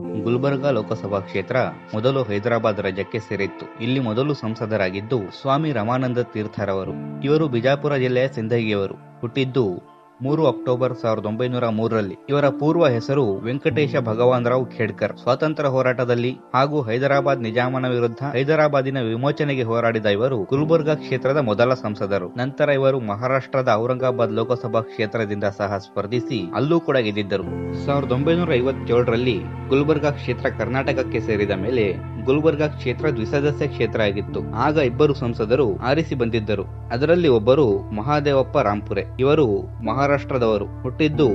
ಗುಲ್ಬರ್ಗಾ ಲೋಕಸಭಾ ಕ್ಷೇತ್ರ ಮೊದಲು ಹೈದರಾಬಾದ್ ರಾಜ್ಯಕ್ಕೆ ಸೇರಿತ್ತು. ಇಲ್ಲಿ ಮೊದಲು ಸಂಸದರಾಗಿದ್ದು ಸ್ವಾಮಿ ರಮಾನಂದ ತೀರ್ಥರವರು. ಇವರು ಬಿಜಾಪುರ ಜಿಲ್ಲೆಯ ಸಿಂದಗಿಯವರು ಹುಟ್ಟಿದ್ದು ಮೂರು ಅಕ್ಟೋಬರ್ ಸಾವಿರದ ಒಂಬೈನೂರ ಮೂರರಲ್ಲಿ. ಇವರ ಪೂರ್ವ ಹೆಸರು ವೆಂಕಟೇಶ ಭಗವಾನ್ ರಾವ್ ಖೇಡ್ಕರ್. ಸ್ವಾತಂತ್ರ್ಯ ಹೋರಾಟದಲ್ಲಿ ಹಾಗೂ ಹೈದರಾಬಾದ್ ನಿಜಾಮನ ವಿರುದ್ಧ ಹೈದರಾಬಾದಿನ ವಿಮೋಚನೆಗೆ ಹೋರಾಡಿದ ಇವರು ಗುಲ್ಬರ್ಗಾ ಕ್ಷೇತ್ರದ ಮೊದಲ ಸಂಸದರು. ನಂತರ ಇವರು ಮಹಾರಾಷ್ಟ್ರದ ಔರಂಗಾಬಾದ್ ಲೋಕಸಭಾ ಕ್ಷೇತ್ರದಿಂದ ಸಹ ಸ್ಪರ್ಧಿಸಿ ಅಲ್ಲೂ ಕೂಡ ಗೆದ್ದಿದ್ದರು. ಸಾವಿರದ ಒಂಬೈನೂರ ಐವತ್ತೇಳರಲ್ಲಿ ಗುಲ್ಬರ್ಗಾ ಕ್ಷೇತ್ರ ಕರ್ನಾಟಕಕ್ಕೆ ಸೇರಿದ ಮೇಲೆ ಗುಲ್ಬರ್ಗಾ ಕ್ಷೇತ್ರ ದ್ವಿಸದಸ್ಯ ಕ್ಷೇತ್ರ ಆಗಿತ್ತು. ಆಗ ಇಬ್ಬರು ಸಂಸದರು ಆರಿಸಿ ಬಂದಿದ್ದರು. ಅದರಲ್ಲಿ ಒಬ್ಬರು ಮಹಾದೇವಪ್ಪ ರಾಂಪುರೆ. ಇವರು ಮಹಾರಾಷ್ಟ್ರದವರು ಹುಟ್ಟಿದ್ದು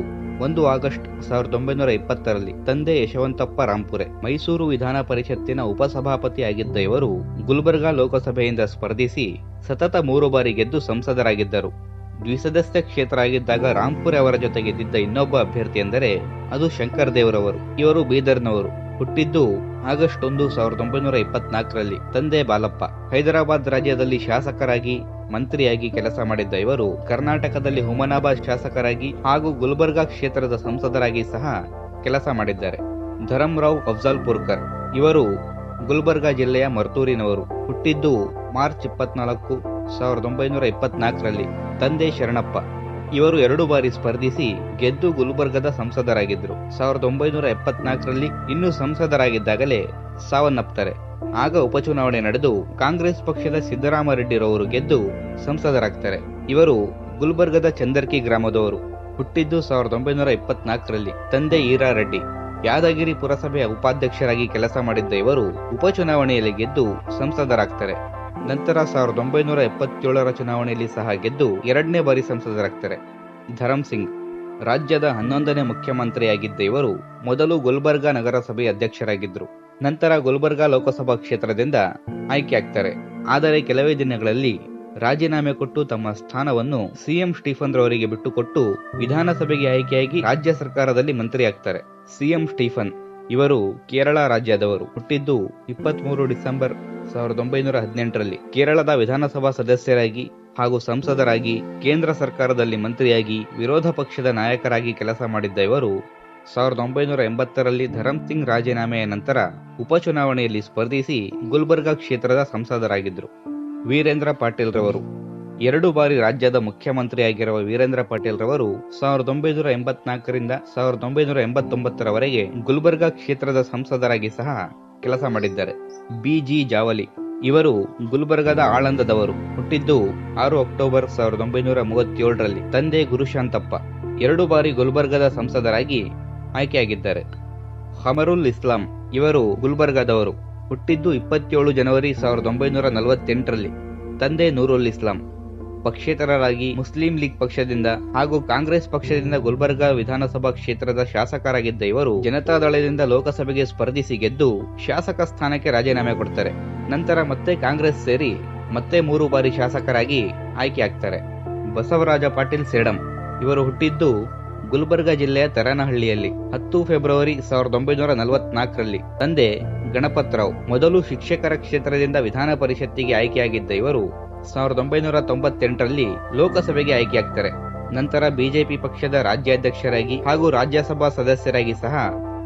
ಒಂದು ಆಗಸ್ಟ್ ಸಾವಿರದ ಒಂಬೈನೂರ ಇಪ್ಪತ್ತರಲ್ಲಿ ತಂದೆ ಯಶವಂತಪ್ಪ ರಾಂಪುರೆ. ಮೈಸೂರು ವಿಧಾನ ಪರಿಷತ್ತಿನ ಉಪಸಭಾಪತಿಯಾಗಿದ್ದ ಇವರು ಗುಲ್ಬರ್ಗಾ ಲೋಕಸಭೆಯಿಂದ ಸ್ಪರ್ಧಿಸಿ ಸತತ ಮೂರು ಬಾರಿ ಗೆದ್ದು ಸಂಸದರಾಗಿದ್ದರು. ದ್ವಿಸದಸ್ಯ ಕ್ಷೇತ್ರ ಆಗಿದ್ದಾಗ ರಾಂಪುರೆ ಅವರ ಜೊತೆಗೆದ್ದಿದ್ದ ಇನ್ನೊಬ್ಬ ಅಭ್ಯರ್ಥಿ ಎಂದರೆ ಅದು ಶಂಕರ್ ದೇವ್ರವರು. ಇವರು ಬೀದರ್ನವರು. ಹುಟ್ಟಿದ್ದು ಆಗಸ್ಟ್ ಒಂದು ಸಾವಿರದ ಒಂಬೈನೂರ ಇಪ್ಪತ್ನಾಲ್ಕರಲ್ಲಿ ತಂದೆ ಬಾಲಪ್ಪ. ಹೈದರಾಬಾದ್ ರಾಜ್ಯದಲ್ಲಿ ಶಾಸಕರಾಗಿ, ಮಂತ್ರಿಯಾಗಿ ಕೆಲಸ ಮಾಡಿದ್ದ ಇವರು ಕರ್ನಾಟಕದಲ್ಲಿ ಹುಮನಾಬಾದ್ ಶಾಸಕರಾಗಿ ಹಾಗೂ ಗುಲ್ಬರ್ಗಾ ಕ್ಷೇತ್ರದ ಸಂಸದರಾಗಿ ಸಹ ಕೆಲಸ ಮಾಡಿದ್ದಾರೆ. ಧರಂರಾವ್ ಅಫ್ಜಲ್ಪುರ್ಕರ್ ಇವರು ಗುಲ್ಬರ್ಗಾ ಜಿಲ್ಲೆಯ ಮರ್ತೂರಿನವರು. ಹುಟ್ಟಿದ್ದು ಮಾರ್ಚ್ ಇಪ್ಪತ್ನಾಲ್ಕು ಸಾವಿರದ ಒಂಬೈನೂರ ಇಪ್ಪತ್ನಾಲ್ಕರಲ್ಲಿ ತಂದೆ ಶರಣಪ್ಪ. ಇವರು ಎರಡು ಬಾರಿ ಸ್ಪರ್ಧಿಸಿ ಗೆದ್ದು ಗುಲ್ಬರ್ಗದ ಸಂಸದರಾಗಿದ್ದರು. ಸಾವಿರದ ಒಂಬೈನೂರ ಎಪ್ಪತ್ನಾಲ್ಕರಲ್ಲಿ ಇನ್ನೂ ಸಂಸದರಾಗಿದ್ದಾಗಲೇ ಸಾವನ್ನಪ್ತಾರೆ. ಆಗ ಉಪಚುನಾವಣೆ ನಡೆದು ಕಾಂಗ್ರೆಸ್ ಪಕ್ಷದ ಸಿದ್ದರಾಮರೆಡ್ಡಿರವರು ಗೆದ್ದು ಸಂಸದರಾಗ್ತಾರೆ. ಇವರು ಗುಲ್ಬರ್ಗದ ಚಂದರ್ಕಿ ಗ್ರಾಮದವರು. ಹುಟ್ಟಿದ್ದು ಸಾವಿರದ ಒಂಬೈನೂರ ಇಪ್ಪತ್ನಾಲ್ಕರಲ್ಲಿ ತಂದೆ ಈರಾರೆಡ್ಡಿ. ಯಾದಗಿರಿ ಪುರಸಭೆಯ ಉಪಾಧ್ಯಕ್ಷರಾಗಿ ಕೆಲಸ ಮಾಡಿದ್ದ ಇವರು ಉಪಚುನಾವಣೆಯಲ್ಲಿ ಗೆದ್ದು ಸಂಸದರಾಗ್ತಾರೆ. ನಂತರ ಸಾವಿರದ ಒಂಬೈನೂರ ಎಪ್ಪತ್ತೇಳರ ಚುನಾವಣೆಯಲ್ಲಿ ಸಹ ಗೆದ್ದು ಎರಡನೇ ಬಾರಿ ಸಂಸದರಾಗ್ತಾರೆ. ಧರಮ್ ಸಿಂಗ್, ರಾಜ್ಯದ ಹನ್ನೊಂದನೇ ಮುಖ್ಯಮಂತ್ರಿಯಾಗಿದ್ದ ಇವರು ಮೊದಲು ಗುಲ್ಬರ್ಗಾ ನಗರಸಭೆ ಅಧ್ಯಕ್ಷರಾಗಿದ್ದರು. ನಂತರ ಗುಲ್ಬರ್ಗಾ ಲೋಕಸಭಾ ಕ್ಷೇತ್ರದಿಂದ ಆಯ್ಕೆಯಾಗ್ತಾರೆ. ಆದರೆ ಕೆಲವೇ ದಿನಗಳಲ್ಲಿ ರಾಜೀನಾಮೆ ಕೊಟ್ಟು ತಮ್ಮ ಸ್ಥಾನವನ್ನು ಸಿಎಂ ಸ್ಟೀಫನ್ ರವರಿಗೆ ಬಿಟ್ಟುಕೊಟ್ಟು ವಿಧಾನಸಭೆಗೆ ಆಯ್ಕೆಯಾಗಿ ರಾಜ್ಯ ಸರ್ಕಾರದಲ್ಲಿ ಮಂತ್ರಿಯಾಗ್ತಾರೆ. ಸಿಎಂ ಸ್ಟೀಫನ್ ಇವರು ಕೇರಳ ರಾಜ್ಯದವರು. ಹುಟ್ಟಿದ್ದು ಇಪ್ಪತ್ಮೂರು ಡಿಸೆಂಬರ್ ಸಾವಿರದ ಒಂಬೈನೂರ ಹದಿನೆಂಟರಲ್ಲಿ. ಕೇರಳದ ವಿಧಾನಸಭಾ ಸದಸ್ಯರಾಗಿ ಹಾಗೂ ಸಂಸದರಾಗಿ, ಕೇಂದ್ರ ಸರ್ಕಾರದಲ್ಲಿ ಮಂತ್ರಿಯಾಗಿ, ವಿರೋಧ ಪಕ್ಷದ ನಾಯಕರಾಗಿ ಕೆಲಸ ಮಾಡಿದ್ದ ಇವರು ಸಾವಿರದ ಒಂಬೈನೂರ ಎಂಬತ್ತರಲ್ಲಿ ಧರಮ್ ಸಿಂಗ್ ರಾಜೀನಾಮೆಯ ನಂತರ ಉಪಚುನಾವಣೆಯಲ್ಲಿ ಸ್ಪರ್ಧಿಸಿ ಗುಲ್ಬರ್ಗಾ ಕ್ಷೇತ್ರದ ಸಂಸದರಾಗಿದ್ದರು. ವೀರೇಂದ್ರ ಪಾಟೀಲ್ ರವರು ಎರಡು ಬಾರಿ ರಾಜ್ಯದ ಮುಖ್ಯಮಂತ್ರಿಯಾಗಿರುವ ವೀರೇಂದ್ರ ಪಾಟೀಲ್ ರವರು ಸಾವಿರದ ಒಂಬೈನೂರ ಎಂಬತ್ನಾಲ್ಕರಿಂದ ಸಾವಿರದ ಒಂಬೈನೂರ ಎಂಬತ್ತೊಂಬತ್ತರವರೆಗೆ ಗುಲ್ಬರ್ಗಾ ಕ್ಷೇತ್ರದ ಸಂಸದರಾಗಿ ಸಹ ಕೆಲಸ ಮಾಡಿದ್ದಾರೆ. ಬಿಜಿ ಜಾವಲಿ ಇವರು ಗುಲ್ಬರ್ಗದ ಆಳಂದದವರು. ಹುಟ್ಟಿದ್ದು ಆರು ಅಕ್ಟೋಬರ್ ಸಾವಿರದ ಒಂಬೈನೂರ ಮೂವತ್ತೇಳರಲ್ಲಿ ತಂದೆ ಗುರುಶಾಂತಪ್ಪ. ಎರಡು ಬಾರಿ ಗುಲ್ಬರ್ಗದ ಸಂಸದರಾಗಿ ಆಯ್ಕೆಯಾಗಿದ್ದಾರೆ. ಹಮರುಲ್ ಇಸ್ಲಾಂ ಇವರು ಗುಲ್ಬರ್ಗಾದವರು. ಹುಟ್ಟಿದ್ದು ಇಪ್ಪತ್ತೇಳು ಜನವರಿ ಸಾವಿರದ ಒಂಬೈನೂರ ನಲವತ್ತೆಂಟರಲ್ಲಿ ತಂದೆ ನೂರುಲ್ ಇಸ್ಲಾಂ. ಪಕ್ಷೇತರರಾಗಿ ಮುಸ್ಲಿಂ ಲೀಗ್ ಪಕ್ಷದಿಂದ ಹಾಗೂ ಕಾಂಗ್ರೆಸ್ ಪಕ್ಷದಿಂದ ಗುಲ್ಬರ್ಗಾ ವಿಧಾನಸಭಾ ಕ್ಷೇತ್ರದ ಶಾಸಕರಾಗಿದ್ದ ಇವರು ಜನತಾದಳದಿಂದ ಲೋಕಸಭೆಗೆ ಸ್ಪರ್ಧಿಸಿ ಗೆದ್ದು ಶಾಸಕ ಸ್ಥಾನಕ್ಕೆ ರಾಜೀನಾಮೆ ಕೊಡ್ತಾರೆ. ನಂತರ ಮತ್ತೆ ಕಾಂಗ್ರೆಸ್ ಸೇರಿ ಮತ್ತೆ ಮೂರು ಬಾರಿ ಶಾಸಕರಾಗಿ ಆಯ್ಕೆಯಾಗ್ತಾರೆ ಬಸವರಾಜ ಪಾಟೀಲ್ ಸೇಡಂ. ಇವರು ಹುಟ್ಟಿದ್ದು ಗುಲ್ಬರ್ಗಾ ಜಿಲ್ಲೆಯ ತರನಹಳ್ಳಿಯಲ್ಲಿ, ಹತ್ತು ಫೆಬ್ರವರಿ ಸಾವಿರದ ಒಂಬೈನೂರ ನಲವತ್ನಾಲ್ಕರಲ್ಲಿ. ತಂದೆ ಗಣಪತ್ ರಾವ್. ಮೊದಲು ಶಿಕ್ಷಕರ ಕ್ಷೇತ್ರದಿಂದ ವಿಧಾನ ಪರಿಷತ್ತಿಗೆ ಆಯ್ಕೆಯಾಗಿದ್ದ ಇವರು ಸಾವಿರದ ಒಂಬೈನೂರ ತೊಂಬತ್ತೆಂಟರಲ್ಲಿ ಲೋಕಸಭೆಗೆ ಆಯ್ಕೆಯಾಗ್ತಾರೆ. ನಂತರ ಬಿಜೆಪಿ ಪಕ್ಷದ ರಾಜ್ಯಾಧ್ಯಕ್ಷರಾಗಿ ಹಾಗೂ ರಾಜ್ಯಸಭಾ ಸದಸ್ಯರಾಗಿ ಸಹ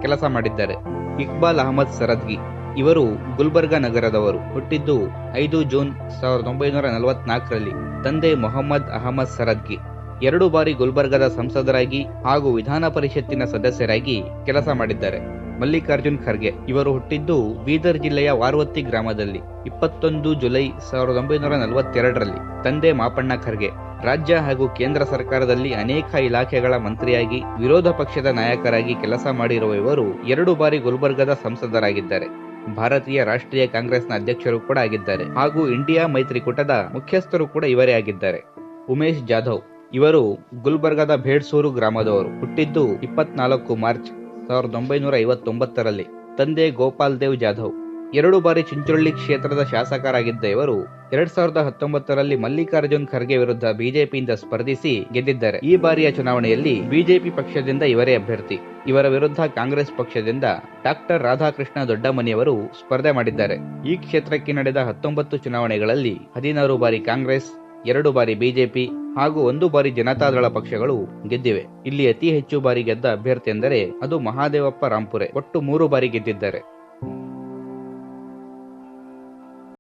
ಕೆಲಸ ಮಾಡಿದ್ದಾರೆ. ಇಕ್ಬಾಲ್ ಅಹಮದ್ ಸರದ್ಗಿ ಇವರು ಗುಲ್ಬರ್ಗಾ ನಗರದವರು. ಹುಟ್ಟಿದ್ದು ಐದು ಜೂನ್ ಸಾವಿರದ ಒಂಬೈನೂರ ನಲವತ್ನಾಲ್ಕರಲ್ಲಿ. ತಂದೆ ಮೊಹಮ್ಮದ್ ಅಹಮದ್ ಸರದ್ಗಿ ಎರಡು ಬಾರಿ ಗುಲ್ಬರ್ಗದ ಸಂಸದರಾಗಿ ಹಾಗೂ ವಿಧಾನ ಪರಿಷತ್ತಿನ ಸದಸ್ಯರಾಗಿ ಕೆಲಸ ಮಾಡಿದ್ದಾರೆ. ಮಲ್ಲಿಕಾರ್ಜುನ್ ಖರ್ಗೆ. ಇವರು ಹುಟ್ಟಿದ್ದು ಬೀದರ್ ಜಿಲ್ಲೆಯ ವಾರ್ವತ್ತಿ ಗ್ರಾಮದಲ್ಲಿ, ಇಪ್ಪತ್ತೊಂದು ಜುಲೈ ಸಾವಿರದ ಒಂಬೈನೂರ ನಲವತ್ತೆರಡರಲ್ಲಿ. ತಂದೆ ಮಾಪಣ್ಣ ಖರ್ಗೆ, ರಾಜ್ಯ ಹಾಗೂ ಕೇಂದ್ರ ಸರ್ಕಾರದಲ್ಲಿ ಅನೇಕ ಇಲಾಖೆಗಳ ಮಂತ್ರಿಯಾಗಿ, ವಿರೋಧ ಪಕ್ಷದ ನಾಯಕರಾಗಿ ಕೆಲಸ ಮಾಡಿರುವ ಇವರು ಎರಡು ಬಾರಿ ಗುಲ್ಬರ್ಗದ ಸಂಸದರಾಗಿದ್ದಾರೆ. ಭಾರತೀಯ ರಾಷ್ಟ್ರೀಯ ಕಾಂಗ್ರೆಸ್ನ ಅಧ್ಯಕ್ಷರು ಕೂಡ ಆಗಿದ್ದಾರೆ. ಹಾಗೂ ಇಂಡಿಯಾ ಮೈತ್ರಿಕೂಟದ ಮುಖ್ಯಸ್ಥರು ಕೂಡ ಇವರೇ ಆಗಿದ್ದಾರೆ. ಉಮೇಶ್ ಜಾಧವ್, ಇವರು ಗುಲ್ಬರ್ಗದ ಭೇಡ್ಸೂರು ಗ್ರಾಮದವರು. ಹುಟ್ಟಿದ್ದು ಇಪ್ಪತ್ನಾಲ್ಕು ಮಾರ್ಚ್ ಸಾವಿರದ ಒಂಬೈನೂರ ಐವತ್ತೊಂಬತ್ತರಲ್ಲಿ ತಂದೆ ಗೋಪಾಲ್ ದೇವ್ ಜಾಧವ್, ಎರಡು ಬಾರಿ ಚಿಂಚೋಳ್ಳಿ ಕ್ಷೇತ್ರದ ಶಾಸಕರಾಗಿದ್ದ ಇವರು ಎರಡ್ ಸಾವಿರದ ಹತ್ತೊಂಬತ್ತರಲ್ಲಿ ಮಲ್ಲಿಕಾರ್ಜುನ್ ಖರ್ಗೆ ವಿರುದ್ಧ ಬಿಜೆಪಿಯಿಂದ ಸ್ಪರ್ಧಿಸಿ ಗೆದ್ದಿದ್ದಾರೆ. ಈ ಬಾರಿಯ ಚುನಾವಣೆಯಲ್ಲಿ ಬಿಜೆಪಿ ಪಕ್ಷದಿಂದ ಇವರೇ ಅಭ್ಯರ್ಥಿ. ಇವರ ವಿರುದ್ಧ ಕಾಂಗ್ರೆಸ್ ಪಕ್ಷದಿಂದ ಡಾಕ್ಟರ್ ರಾಧಾಕೃಷ್ಣ ದೊಡ್ಡಮನಿಯವರು ಸ್ಪರ್ಧೆ ಮಾಡಿದ್ದಾರೆ. ಈ ಕ್ಷೇತ್ರಕ್ಕೆ ನಡೆದ ಹತ್ತೊಂಬತ್ತು ಚುನಾವಣೆಗಳಲ್ಲಿ ಹದಿನಾರು ಬಾರಿ ಕಾಂಗ್ರೆಸ್, ಎರಡು ಬಾರಿ ಬಿಜೆಪಿ ಹಾಗೂ ಒಂದು ಬಾರಿ ಜನತಾದಳ ಪಕ್ಷಗಳು ಗೆದ್ದಿವೆ. ಇಲ್ಲಿ ಅತಿ ಹೆಚ್ಚು ಬಾರಿ ಗೆದ್ದ ಅಭ್ಯರ್ಥಿ ಎಂದರೆ ಅದು ಮಹಾದೇವಪ್ಪ ರಾಂಪುರೆ. ಒಟ್ಟು ಮೂರು ಬಾರಿ ಗೆದ್ದಿದ್ದಾರೆ.